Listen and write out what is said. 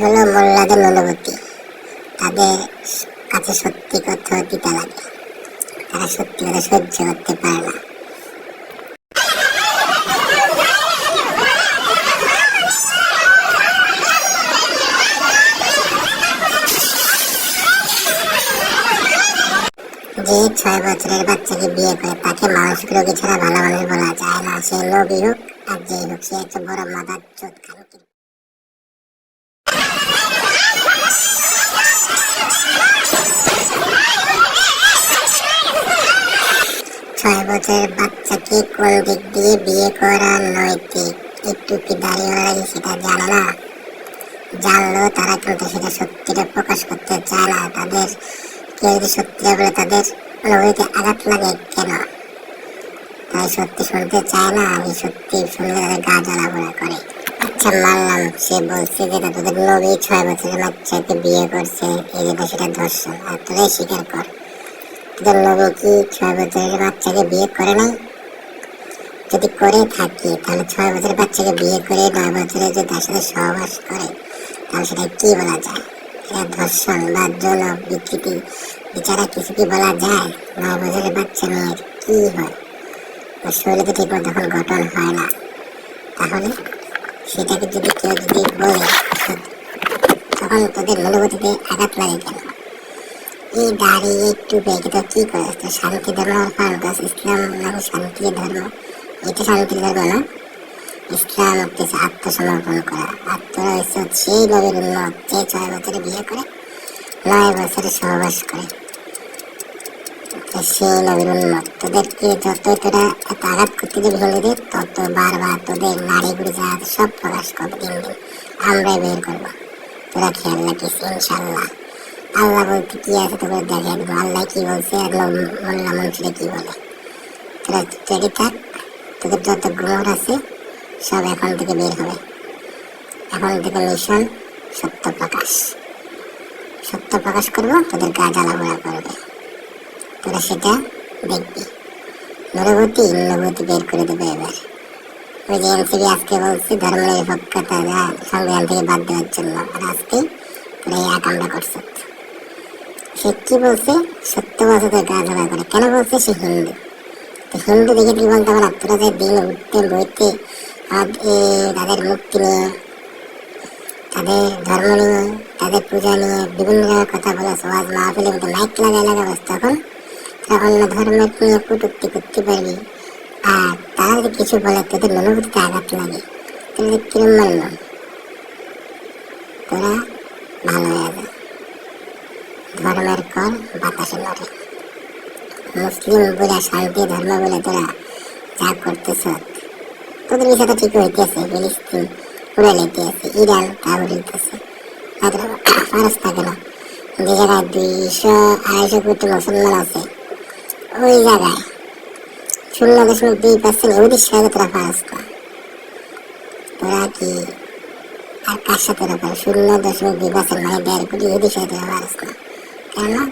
হলো মোল্লাদের অনুভূতি তাদের কাছে সত্যি কথা তিতা লাগে। তারা সত্যি কথা সহ্য করতে পারে না। যে ছয় বছরের বাচ্চাকে বিয়ে করে, তাকে মানসিক রোগী ছাড়া ভালো মানুষ বলা যায় না। সে নবী হোক আর যেই হোক, সে একটা বড় মাদার চোদ খান ছয় বছরের বাচ্চাকে দিক দিয়ে বিয়ে করা নৈতিক একটু কি দাঁড়িয়ে লাগে সেটা জানে না? জানলেও তারা কিন্তু সেটা সত্যিটা প্রকাশ করতে চায় না। তাদের কেউ যদি সত্যিটা বলে তাদের অনুভূতিতে আঘাত লাগে কেন? তাই সত্যি শুনতে চায় না, আমি সত্যি শুনলে তাদের গা জ্বালা পোড়া করে। আচ্ছা মানলাম সে বলছে যে তাদের নবী ছয় বছরের বাচ্চাকে বিয়ে করছে, এই যেটা সেটা ধর্ষণ। আর তোরাই স্বীকার কর। তোদের নবী কি ছয় বছরের বাচ্চাকে বিয়ে করে নাই? যদি করে থাকি, তাহলে ছয় বছরের বাচ্চাকে বিয়ে করে নয় বছরে যদি তার সাথে সহবাস করে, তাহলে সেটা কি বলা যায়? ধর্ষণ বা যৌন বিকৃতি বিচারা কিছু কি বলা যায়? নয় বছরের বাচ্চা মেয়ের কি হয়? ওর শরীরে ঠিক মতো তখন গঠন হয় না। তাহলে সেটাকে যদি কেউ যদি বলে, তখন তোদের অনুভূতিতে আঘাত লাগে কেন? এই দাড়ি একটু বেগে তো কি করে? তো শান্তি ধর্ম ফারুকাস ইসলাম নাকি শান্তির ধর্ম। এটা শান্তির ধর্ম না? ইসলাম হচ্ছে আত্মসমর্পণ করা। আত্মরা হচ্ছে সেই যে ছয় বছরে বিয়ে করে, নয় বছরে সহবাস করে। সেই নবীর উন্নত তোদেরকে যত তোরা এত আঘাত করতে যাবি হিন্দুদের তত বারবার তোদের নারীগুলি যা সব প্রকাশ করবে দিন দিন। আমরাই বের করব। তোরা খেয়াল রাখিস, ইনশাল্লাহ। আল্লাহ বলতে কি আছে তোকে দেখে দেবো আল্লাহ কি বলছে আর মোল্লা মন্ত্রী কি বলে? তোরা রেডি থাক, তোদের যত গুমর আছে, সব এখন থেকে বের হবে। এখন থেকে মিশন সত্য প্রকাশ সত্য প্রকাশ করব, তোদের গা জ্বালা পোড়া করবে। তোরা সেটা দেখবি। অনুভূতি অনুভূতি বের করে দেবে এবার। ওই যে এনসিবি আজকে বলছি, ধর্ম নিরপেক্ষতা সংবিধান থেকে বাদ দেওয়ার জন্য। আর আজকে তোরা এই আকামটা করছে। সে কি বলছে? সত্য বলছে তোর গা জ্বালা করে কেন বলছে? সে হিন্দু। তো হিন্দু দেখে তুই বলতে পারা তোরা যে দিন উঠতে, বইতে তাদের মুক্তি নিয়ে, তাদের ধর্ম নিয়ে, তাদের পূজা নিয়ে, বিভিন্ন জায়গায় কথা বলে, সমাজ মাহফিলের মধ্যে মাইক লাগায় লাগাবো তখন তারা অন্য ধর্মের নিয়ে কটুক্তি করতে পারবি? আর তারা যদি কিছু বলে, তোদের অনুভূতিতে আঘাত লাগে। তাহলে কিরম মানল তোরা ভালো হয়ে যাবে কর বাতাসে লড়ে মুসলিম বলে শান্তি ধর্ম বলে, তোরা যা করতেছ, তোদের বিষয় তো ঠিক হইতেছে, ফিলিস্তিন উড়ে লেতেছে ইরান তা উড়িতেছে ফারস থাকে না যে জায়গায় দুইশো, আড়াইশো কোটি মুসলমান আছে, ওই জায়গায় শূন্য দশমিক দুই পার্সেন্ট ইহুদির সাথে তোরা ফারস তোরা কি আর কার সাথে শূন্য দশমিক দুই পার্সেন্ট মানে দেড় কোটি ইহুদির সাথে তোরা ফারস কর কেন